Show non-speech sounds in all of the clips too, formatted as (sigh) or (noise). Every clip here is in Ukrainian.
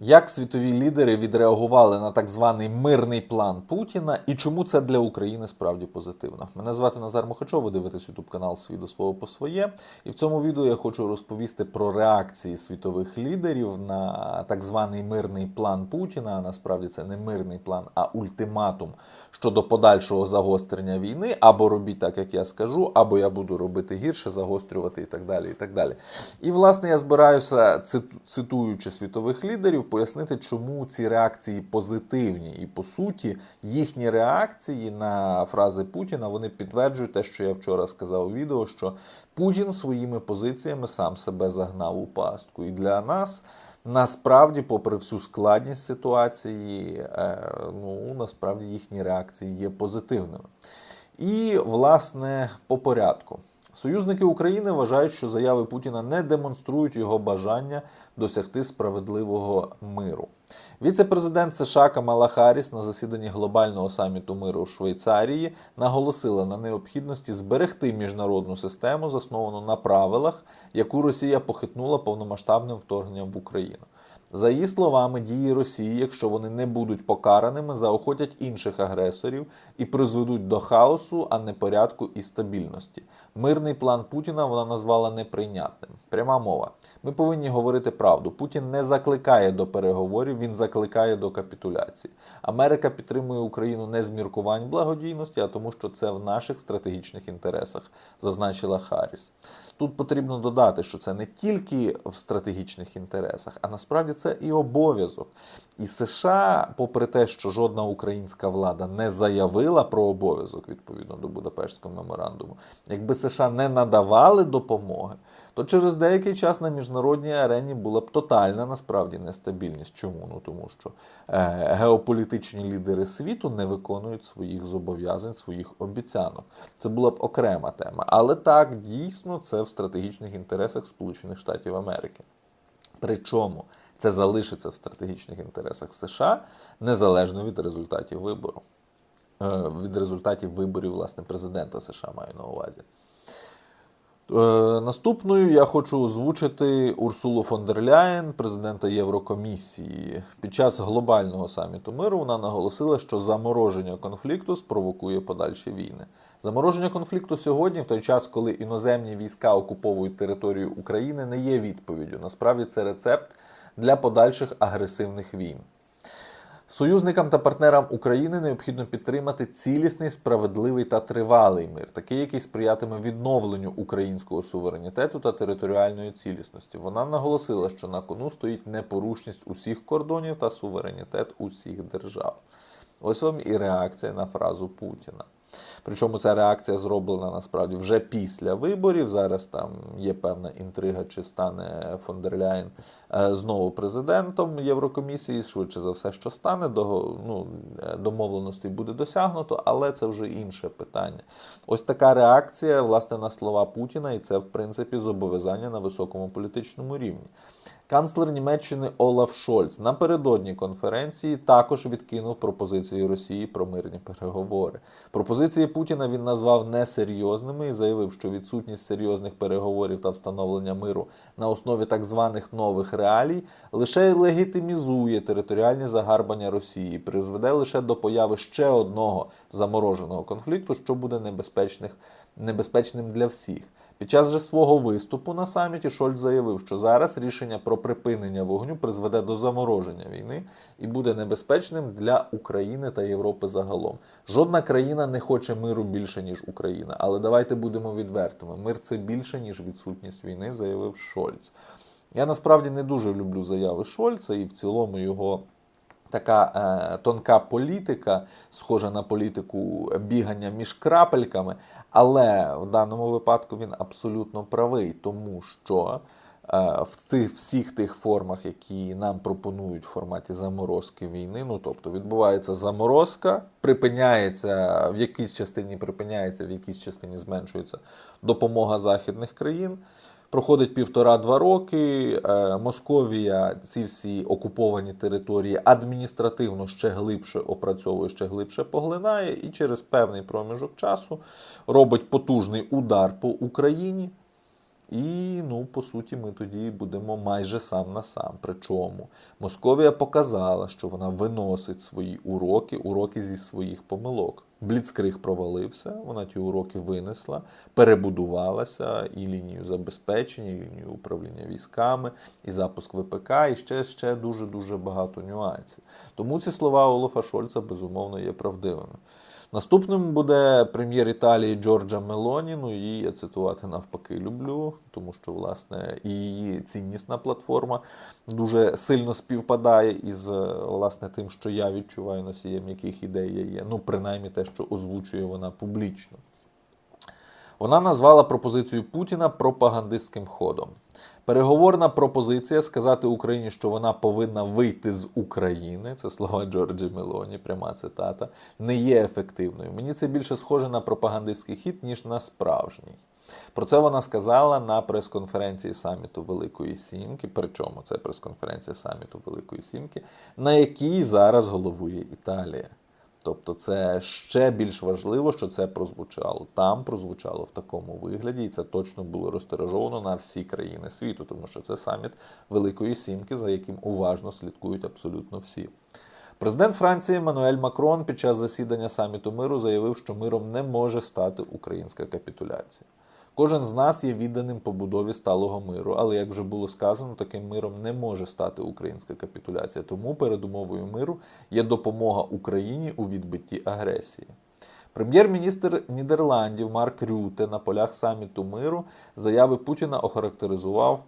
Як світові лідери відреагували на так званий мирний план Путіна і чому це для України справді позитивно? Мене звати Назар Мухачов, ви дивитесь YouTube канал Свій до свого по своє. І в цьому відео я хочу розповісти про реакції світових лідерів на так званий мирний план Путіна. А насправді це не мирний план, а ультиматум щодо подальшого загострення війни. Або робіть так, як я скажу, або я буду робити гірше, загострювати і так далі. І так далі. І власне я збираюся, цит- цитуючи світових лідерів, пояснити, чому ці реакції позитивні, і по суті їхні реакції на фрази Путіна вони підтверджують те, що я вчора сказав у відео, що Путін своїми позиціями сам себе загнав у пастку. І для нас. Насправді, попри всю складність ситуації, е, ну насправді їхні реакції є позитивними. І, власне, по порядку. Союзники України вважають, що заяви Путіна не демонструють його бажання досягти справедливого миру. Віце-президент США Камала Харріс на засіданні глобального саміту миру в Швейцарії наголосила на необхідності зберегти міжнародну систему, засновану на правилах, яку Росія похитнула повномасштабним вторгненням в Україну. За її словами, дії Росії, якщо вони не будуть покараними, заохотять інших агресорів і призведуть до хаосу, а не порядку і стабільності. Мирний план Путіна вона назвала неприйнятним. Пряма мова. Ми повинні говорити правду. Путін не закликає до переговорів, він закликає до капітуляції. Америка підтримує Україну не з міркувань благодійності, а тому, що це в наших стратегічних інтересах, зазначила Харріс. Тут потрібно додати, що це не тільки в стратегічних інтересах, а насправді це і обов'язок. І США, попри те, що жодна українська влада не заявила про обов'язок відповідно до Будапештського меморандуму, якби США не надавали допомоги, то через деякий час на міжнародній арені була б тотальна насправді нестабільність. Чому? Ну тому що е, геополітичні лідери світу не виконують своїх зобов'язань, своїх обіцянок. Це була б окрема тема. Але так дійсно це в стратегічних інтересах Сполучених Штатів Америки. Причому це залишиться в стратегічних інтересах США незалежно від результатів вибору. Е, Від результатів виборів, власне, президента США маю на увазі. Е, Наступною я хочу озвучити Урсулу фон дер Ляєн, президента Єврокомісії. Під час глобального саміту миру вона наголосила, що замороження конфлікту спровокує подальші війни. Замороження конфлікту сьогодні, в той час, коли іноземні війська окуповують територію України, не є відповіддю. Насправді це рецепт для подальших агресивних війн. Союзникам та партнерам України необхідно підтримати цілісний, справедливий та тривалий мир, такий, який сприятиме відновленню українського суверенітету та територіальної цілісності. Вона наголосила, що на кону стоїть непорушність усіх кордонів та суверенітет усіх держав. Ось вам і реакція на фразу Путіна. Причому ця реакція зроблена насправді вже після виборів. Зараз там є певна інтрига, чи стане фон дер Ляєн е, знову президентом Єврокомісії. Швидше за все, що стане, до, ну, е, домовленостей буде досягнуто, але це вже інше питання. Ось така реакція власне на слова Путіна, і це в принципі зобов'язання на високому політичному рівні. Канцлер Німеччини Олаф Шольц напередодні конференції також відкинув пропозиції Росії про мирні переговори. Пропозиції Путіна він назвав несерйозними і заявив, що відсутність серйозних переговорів та встановлення миру на основі так званих нових реалій лише легітимізує територіальні загарбання Росії, призведе лише до появи ще одного замороженого конфлікту, що буде небезпечних, небезпечним для всіх. Під час же свого виступу на саміті Шольц заявив, що зараз рішення про припинення вогню призведе до замороження війни і буде небезпечним для України та Європи загалом. Жодна країна не хоче миру більше ніж Україна, але давайте будемо відвертими. Мир це більше ніж відсутність війни, заявив Шольц. Я насправді не дуже люблю заяви Шольца і в цілому його. Така е, тонка політика, схожа на політику бігання між крапельками, але в даному випадку він абсолютно правий, тому що е, в тих всіх тих формах, які нам пропонують в форматі заморозки війни, ну тобто відбувається заморозка, припиняється в якійсь частині припиняється, в якійсь частині зменшується допомога західних країн. Проходить півтора-два роки. е, Московія ці всі окуповані території адміністративно ще глибше опрацьовує, ще глибше поглинає, і через певний проміжок часу робить потужний удар по Україні. І ну, по суті, ми тоді будемо майже сам на сам. Причому Московія показала, що вона виносить свої уроки, уроки зі своїх помилок. Бліцкриг провалився, вона ті уроки винесла, перебудувалася і лінію забезпечення, і лінію управління військами, і запуск ВПК, і ще ще дуже дуже багато нюансів. Тому ці слова Олафа Шольца безумовно є правдивими. Наступним буде прем'єр Італії Джорджа Мелоні. Ну її я цитувати навпаки люблю, тому що власне її ціннісна платформа дуже сильно співпадає із власне тим, що я відчуваю носієм, яких ідей я є. Ну, принаймні те, що озвучує вона публічно. Вона назвала пропозицію Путіна пропагандистським ходом. Переговорна пропозиція сказати Україні, що вона повинна вийти з України. Це слова Джорджі Мелоні, пряма цитата, не є ефективною. Мені це більше схоже на пропагандистський хід, ніж на справжній. Про це вона сказала на прес-конференції саміту Великої Сімки. Причому це прес-конференція саміту Великої Сімки, на якій зараз головує Італія. Тобто це ще більш важливо, що це прозвучало. Там прозвучало в такому вигляді, і це точно було розтиражовано на всі країни світу, тому що це саміт Великої Сімки, за яким уважно слідкують абсолютно всі. Президент Франції Мануель Макрон під час засідання саміту миру заявив, що миром не може стати українська капітуляція. Кожен з нас є відданим побудові сталого миру, але як вже було сказано, таким миром не може стати українська капітуляція. Тому передумовою миру є допомога Україні у відбитті агресії. Прем'єр-міністр Нідерландів Марк Рюте на полях саміту миру заяви Путіна охарактеризував.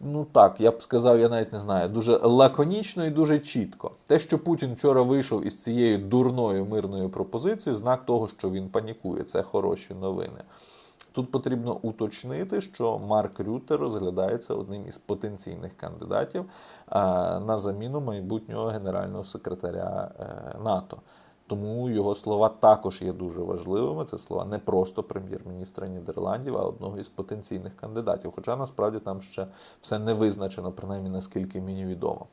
Ну так, я б сказав, я навіть не знаю, дуже лаконічно і дуже чітко. Те, що Путін вчора вийшов із цією дурною мирною пропозицією, знак того, що він панікує. Це хороші новини. Тут потрібно уточнити, що Марк Рюте розглядається одним із потенційних кандидатів на заміну майбутнього генерального секретаря е, НАТО. Тому його слова також є дуже важливими. Це слова не просто прем'єр-міністра Нідерландів, а одного із потенційних кандидатів. Хоча насправді там ще все не визначено, принаймні наскільки мені відомо.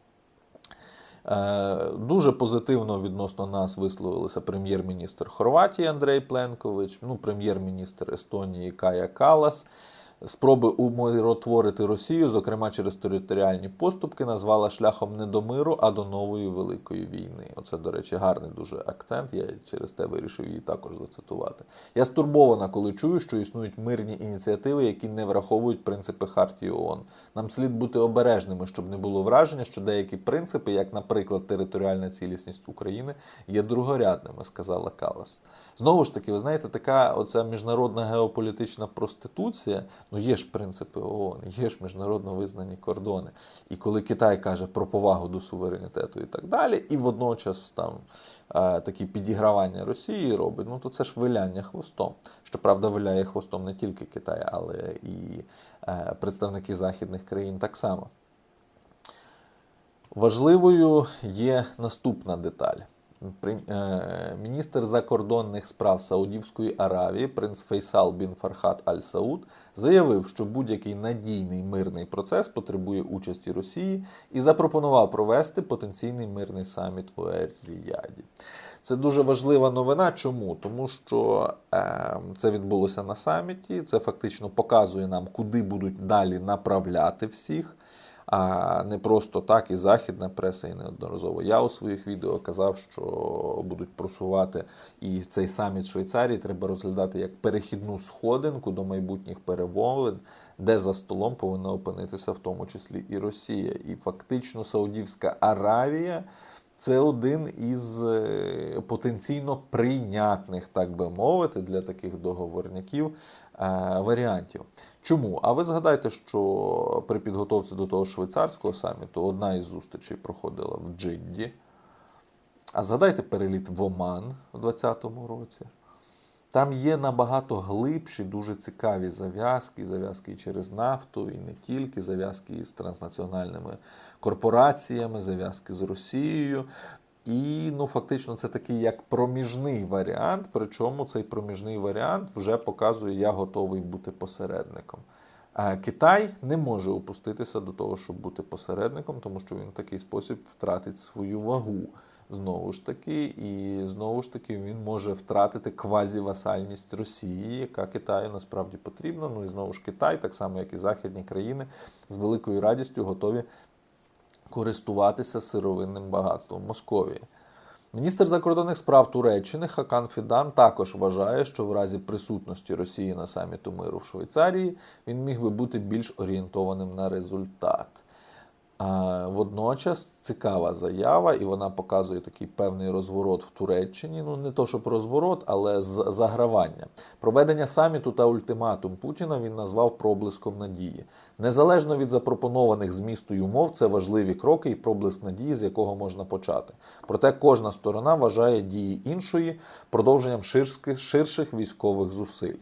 Е, Дуже позитивно відносно нас висловилися прем'єр-міністр Хорватії Андрей Пленкович, ну, прем'єр-міністр Естонії Кая Калас. Спроби умиротворити Росію, зокрема через територіальні поступки, назвала шляхом не до миру, а до нової великої війни. Оце, до речі, гарний дуже акцент. Я через те вирішив її також зацитувати. Я стурбована, коли чую, що існують мирні ініціативи, які не враховують принципи Хартії ООН. Нам слід бути обережними, щоб не було враження, що деякі принципи, як, наприклад, територіальна цілісність України, є другорядними, сказала Калас. Знову ж таки, ви знаєте, така оця міжнародна геополітична проституція. Ну, є ж принципи ООН, є ж міжнародно визнані кордони. І коли Китай каже про повагу до суверенітету і так далі, і водночас там е, такі підігравання Росії робить, ну то це ж виляння хвостом. Щоправда, виляє хвостом не тільки Китай, але і е, представники західних країн так само. Важливою є наступна деталь. Е, міністр закордонних справ Саудівської Аравії, принц Фейсал бін Фархат Аль Сауд, заявив, що будь-який надійний мирний процес потребує участі Росії і запропонував провести потенційний мирний саміт у Ер-Ріяді. Це дуже важлива новина. Чому? Тому що е, це відбулося на саміті. Це фактично показує нам, куди будуть далі направляти всіх а не просто так і західна преса, і неодноразово. Я у своїх відео казав, що будуть просувати і цей саміт Швейцарії треба розглядати як перехідну сходинку до майбутніх перемовин, де за столом повинна опинитися в тому числі і Росія. І фактично Саудівська Аравія. Це один із е, потенційно прийнятних, так би мовити, для таких договорників е, варіантів. Чому? А ви згадайте, що при підготовці до того швейцарського саміту одна із зустрічей проходила в Джидді. А згадайте переліт в Оман у 2020 році. Там є набагато глибші, дуже цікаві зав'язки, зав'язки через нафту, і не тільки зав'язки з транснаціональними корпораціями, зав'язки з Росією. І ну, фактично це такий як проміжний варіант. Причому цей проміжний варіант вже показує, я готовий бути посередником. Китай не може опуститися до того, щоб бути посередником, тому що він в такий спосіб втратить свою вагу Знову ж таки, і знову ж таки він може втратити квазівасальність Росії, яка Китаю насправді потрібна. Ну і знову ж Китай, так само як і західні країни, з великою радістю готові користуватися сировинним багатством Московії. Міністр закордонних справ Туреччини Хакан Фідан також вважає, що в разі присутності Росії на саміту миру в Швейцарії він міг би бути більш орієнтованим на результат. Водночас цікава заява, і вона показує такий певний розворот в Туреччині. Ну не то, щоб розворот, але з загравання. Проведення саміту та ультиматум Путіна він назвав проблиском надії. Незалежно від запропонованих змісту й умов, це важливі кроки і проблиск надії, з якого можна почати. Проте кожна сторона вважає дії іншої продовженням ширших, ширших військових зусиль.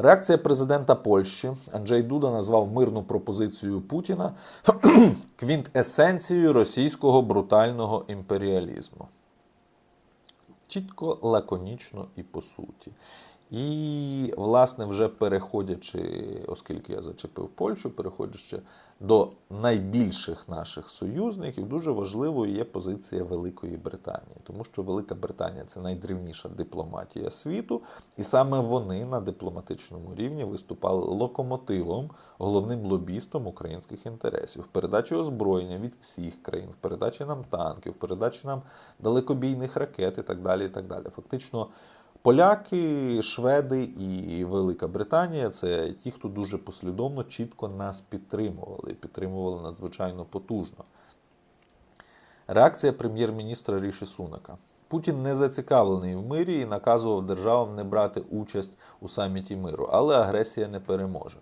Реакція президента Польщі Анджей Дуда назвав мирну пропозицію Путіна (clears throat) квінтесенцією російського брутального імперіалізму. Чітко, лаконічно і по суті. І, власне, вже переходячи, оскільки я зачепив Польщу, переходячи до найбільших наших союзників, дуже важливою є позиція Великої Британії, тому що Велика Британія це найдрівніша дипломатія світу, і саме вони на дипломатичному рівні виступали локомотивом, головним лобістом українських інтересів в передачі озброєння від всіх країн, в передачі нам танків, в передачі нам далекобійних ракет і так далі. І так далі. Фактично. Поляки, Шведи і Велика Британія це ті, хто дуже послідовно, чітко нас підтримували, підтримували надзвичайно потужно. Реакція прем'єр-міністра Ріші Сунака. Путін не зацікавлений в мирі і наказував державам не брати участь у саміті миру, але агресія не переможе.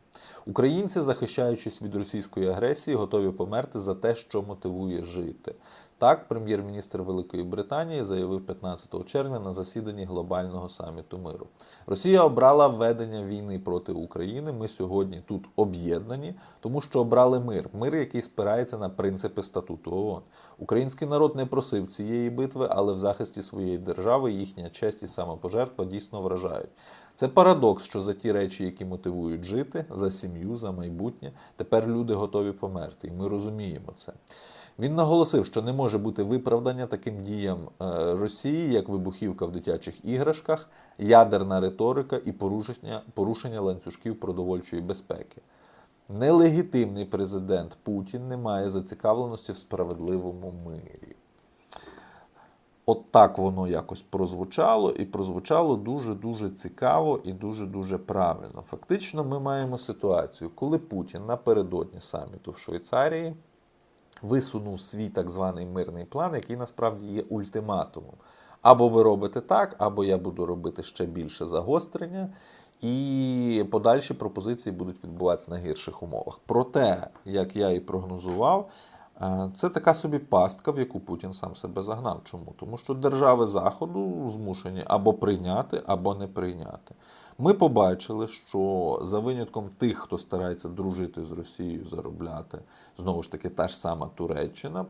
Українці, захищаючись від російської агресії, готові померти за те, що мотивує жити. Так, прем'єр-міністр Великої Британії заявив 15 червня на засіданні глобального саміту миру. Росія обрала введення війни проти України. Ми сьогодні тут об'єднані, тому що обрали мир. Мир, який спирається на принципи статуту ООН. Український народ не просив цієї битви, але в захисті своєї держави їхня честь і самопожертва дійсно вражають. Це парадокс, що за ті речі, які мотивують жити, за сім'ю, за майбутнє, тепер люди готові померти, і ми розуміємо це. Він наголосив, що не може бути виправдання таким діям е, Росії, як вибухівка в дитячих іграшках, ядерна риторика і порушення, порушення ланцюжків продовольчої безпеки. Нелегітимний президент Путін не має зацікавленості в справедливому мирі. От так воно якось прозвучало, і прозвучало дуже-дуже цікаво і дуже-дуже правильно. Фактично, ми маємо ситуацію, коли Путін напередодні саміту в Швейцарії висунув свій так званий мирний план, який насправді є ультиматумом. Або ви робите так, або я буду робити ще більше загострення, і подальші пропозиції будуть відбуватися на гірших умовах. Проте, як я і прогнозував, е, це така собі пастка, в яку Путін сам себе загнав. Чому? Тому що держави Заходу змушені або прийняти, або не прийняти. Ми побачили, що за винятком тих, хто старається дружити з Росією, заробляти, знову ж таки, та ж сама Туреччина,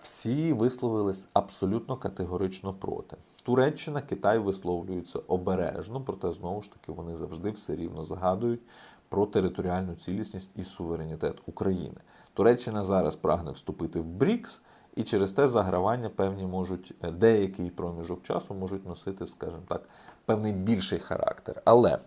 всі висловились абсолютно категорично проти. Туреччина, Китай висловлюються обережно, проте знову ж таки вони завжди все рівно згадують про територіальну цілісність і суверенітет України. Туреччина зараз прагне вступити в БРІКС. І через те загравання певні можуть е, деякий проміжок часу можуть носити, скажімо так, певний більший характер. Але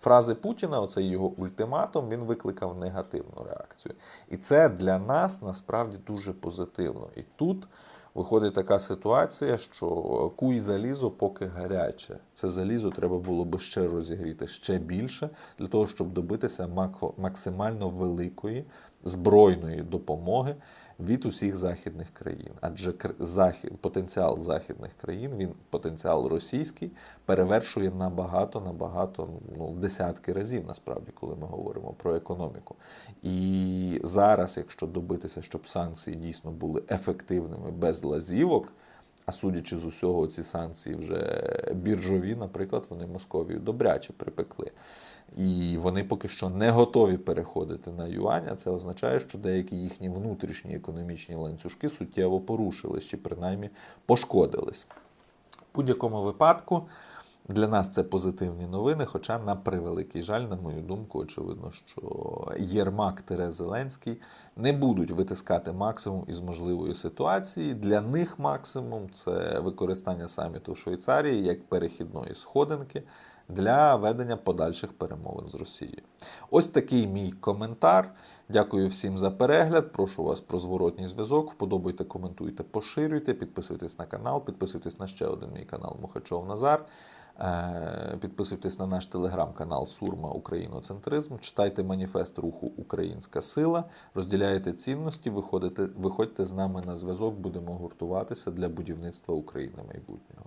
фрази Путіна, оцей його ультиматум, він викликав негативну реакцію. І це для нас насправді дуже позитивно. І тут виходить така ситуація, що куй залізо поки гаряче. Це залізо треба було би ще розігріти ще більше для того, щоб добитися максимально великої збройної допомоги від усіх західних країн. Адже захід, потенціал західних країн, він потенціал російський перевершує набагато, набагато ну, десятки разів, насправді, коли ми говоримо про економіку. І зараз, якщо добитися, щоб санкції дійсно були ефективними без лазівок. А судячи з усього, ці санкції вже біржові, наприклад, вони Московію добряче припекли. І вони поки що не готові переходити на юань, а це означає, що деякі їхні внутрішні економічні ланцюжки суттєво порушились чи принаймні пошкодились. В будь-якому випадку Для нас це позитивні новини, хоча на превеликий жаль, на мою думку, очевидно, що Єрмак Тере Зеленський не будуть витискати максимум із можливої ситуації. Для них максимум це використання саміту в Швейцарії як перехідної сходинки для ведення подальших перемовин з Росією. Ось такий мій коментар. Дякую всім за перегляд. Прошу вас про зворотній зв'язок. Вподобайте, коментуйте, поширюйте, підписуйтесь на канал, підписуйтесь на ще один мій канал Мухачов Назар. Е, Підписуйтесь на наш телеграм-канал Сурма Україноцентризм. Читайте маніфест руху Українська сила, розділяйте цінності, виходите, виходьте з нами на зв'язок. Будемо гуртуватися для будівництва України майбутнього.